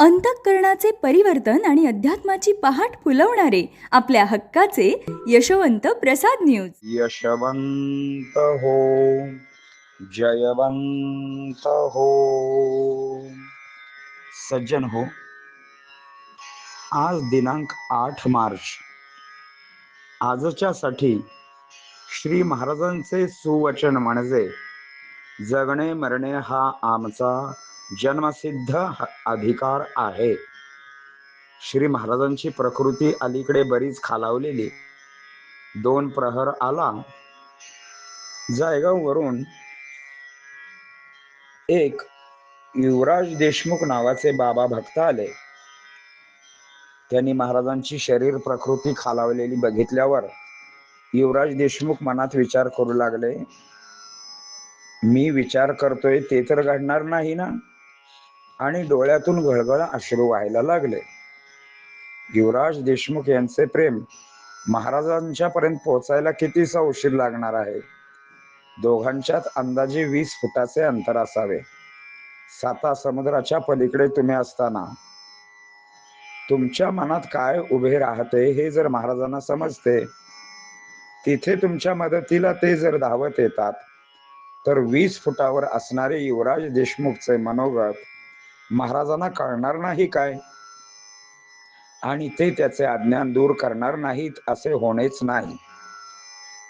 अंतःकरणाचे परिवर्तन आणि अध्यात्माची पहाट फुलवणारे आपल्या हक्काचे यशवंत प्रसाद न्यूज. यशवंत हो जयवंत हो. सज्जन हो आज दिनांक आठ मार्च. आजच्या साठी श्री महाराजांचे सुवचन म्हणजे जगणे मरणे हा आमचा जन्मसिद्ध अधिकार आहे. श्री महाराजांची प्रकृती अलीकडे बरीच खालावलेली. दोन प्रहर आला. जायगाववरून एक युवराज देशमुख नावाचे बाबा भक्त आले. त्यांनी महाराजांची शरीर प्रकृती खालावलेली बघितल्यावर युवराज देशमुख मनात विचार करू लागले. मी विचार करतोय ते तर घडणार नाही ना? आणि डोळ्यातून घळघळ अश्रू व्हायला लागले. युवराज देशमुख यांचे प्रेम महाराजांच्या पर्यंत पोहोचायला कितीसा उशीर लागणार आहे? दोघांच्यात अंदाजे वीस फुटाचे अंतर असावे. साता समुद्राच्या पलीकडे तुम्ही असताना. तुमच्या मनात काय उभे राहते हे जर महाराजांना समजते तिथे तुमच्या मदतीला ते जर धावत येतात तर वीस फुटावर असणारे युवराज देशमुखचे मनोगत महाराजांना कळणार नाही काय? आणि ते त्याचे अज्ञान दूर करणार नाहीत असे होणेच नाही.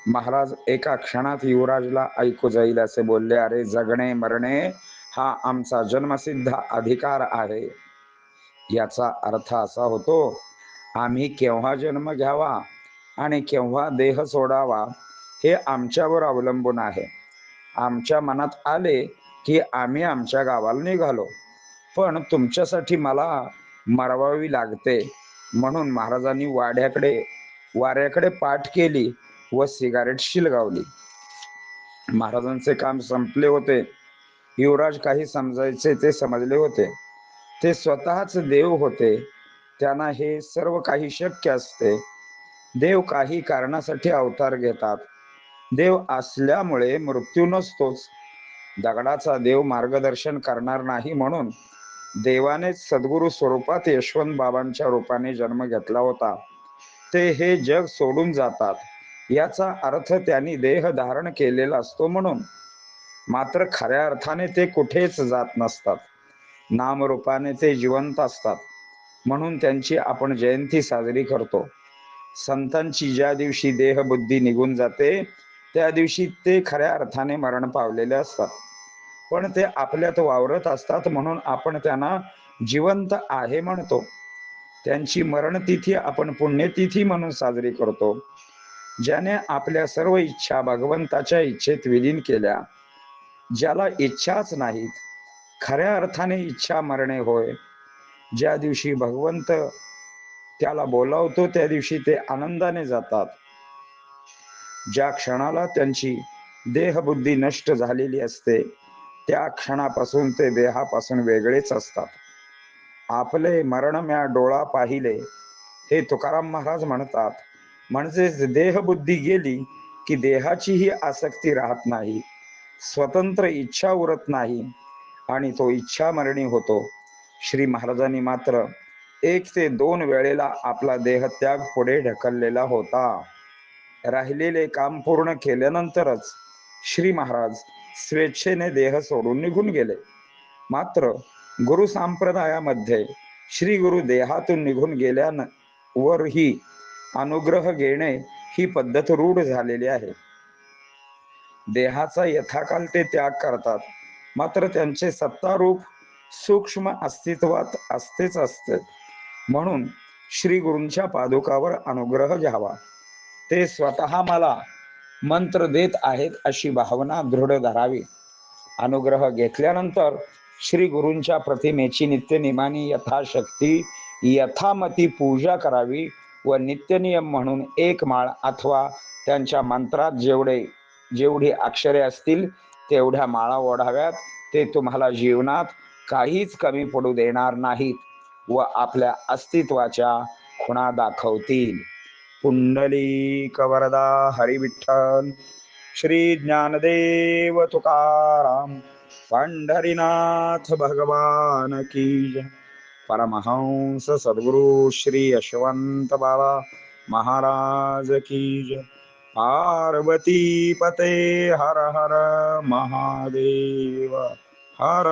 महाराज एका क्षणात युवराजला ऐकू जाईल असे बोलले अरे जगणे मरणे हा आमचा जन्मसिद्ध अधिकार आहे. याचा अर्थ असा होतो आम्ही केव्हा जन्म घ्यावा? आणि केव्हा देह सोडावा हे आमच्यावर अवलंबून आहे. आमच्या मनात आले की आम्ही आमच्या गावाला निघालो. पण तुमच्यासाठी मला मरवावी लागते. म्हणून महाराजांनी वाड्याकडे वाऱ्याकडे पाठ केली व सिगारेट शिलगावली. महाराजांचे काम संपले होते. युवराज काही समजायचे ते समजले होते. ते स्वतःच देव होते. त्यांना हे सर्व काही शक्य असते. देव काही कारणासाठी अवतार घेतात. देव असल्यामुळे मृत्यू नसतोच. दगडाचा देव मार्गदर्शन करणार नाही म्हणून देवानेच सद्गुरु स्वरूपात यशवंत बाबांच्या रूपाने जन्म घेतला होता. ते हे जग सोडून जातात. याचा अर्थ त्यांनी देह धारण केलेला असतो म्हणून. मात्र खऱ्या अर्थाने ते कुठेच जात नसतात. नामरूपाने ते जिवंत असतात. म्हणून त्यांची आपण जयंती साजरी करतो. संतांची ज्या दिवशी देहबुद्धी निघून जाते त्या दिवशी ते खऱ्या अर्थाने मरण पावलेले असतात. पण ते आपल्यात वावरत असतात म्हणून आपण त्यांना जिवंत आहे म्हणतो. त्यांची मरणतिथी आपण पुण्यतिथी म्हणून साजरी करतो. ज्याने आपल्या सर्व इच्छा भगवंताच्या इच्छेत विलीन केल्या. ज्याला इच्छाच नाहीत खऱ्या अर्थाने इच्छा मरणे होय. ज्या दिवशी भगवंत त्याला बोलावतो त्या दिवशी ते आनंदाने जातात. ज्या क्षणाला त्यांची देहबुद्धी नष्ट झालेली असते त्या क्षणापासून ते देहापासून वेगळेच असतात. आपले मरणम्या डोळा पाहिले हे तुकाराम महाराज म्हणतात. म्हणजेच देहबुद्धी गेली की देहाचीही आसक्ती राहत नाही स्वतंत्र इच्छा उरत नाही आणि तो इच्छा मरणी होतो. श्री महाराजांनी मात्र एक ते दोन वेळेला आपला देहत्याग पुढे ढकललेला होता. राहिलेले काम पूर्ण केल्यानंतरच श्री महाराज स्वेच्छेने देह सोडून निघून गेले. मात्र गुरु संप्रदायामध्ये श्री गुरु देहातून निघून गेल्यावरही अनुग्रह घेणे ही पद्धत रूढ झालेली आहे. देहाचा यथाकाल ते त्याग करतात. मात्र त्यांचे सत्तारूप सूक्ष्म अस्तित्वात असतेच असते. म्हणून श्री गुरूंच्या पादुकावर अनुग्रह घ्यावा. ते स्वतः मला मंत्र देत आहेत अशी भावना दृढ धरावी. अनुग्रह घेतल्यानंतर श्री गुरूंच्या प्रतिमेची नित्यनिमानी यथाशक्ती यथामती पूजा करावी व नित्यनियम म्हणून एक माळ अथवा त्यांच्या मंत्रात जेवढे जेवढी अक्षरे असतील तेवढ्या माळा ओढाव्यात. ते तुम्हाला जीवनात काहीच कमी पडू देणार नाहीत. व आपल्या अस्तित्वाच्या खुणा दाखवतील. पुंडलिक वरदा हरिविठ्ठल श्री ज्ञानदेव तुकाराम पंढरीनाथ भगवान की परमहंस सद्गुरु श्री यशवंत बाबा महाराज की जय. पार्वती पते हर हर महादेव हर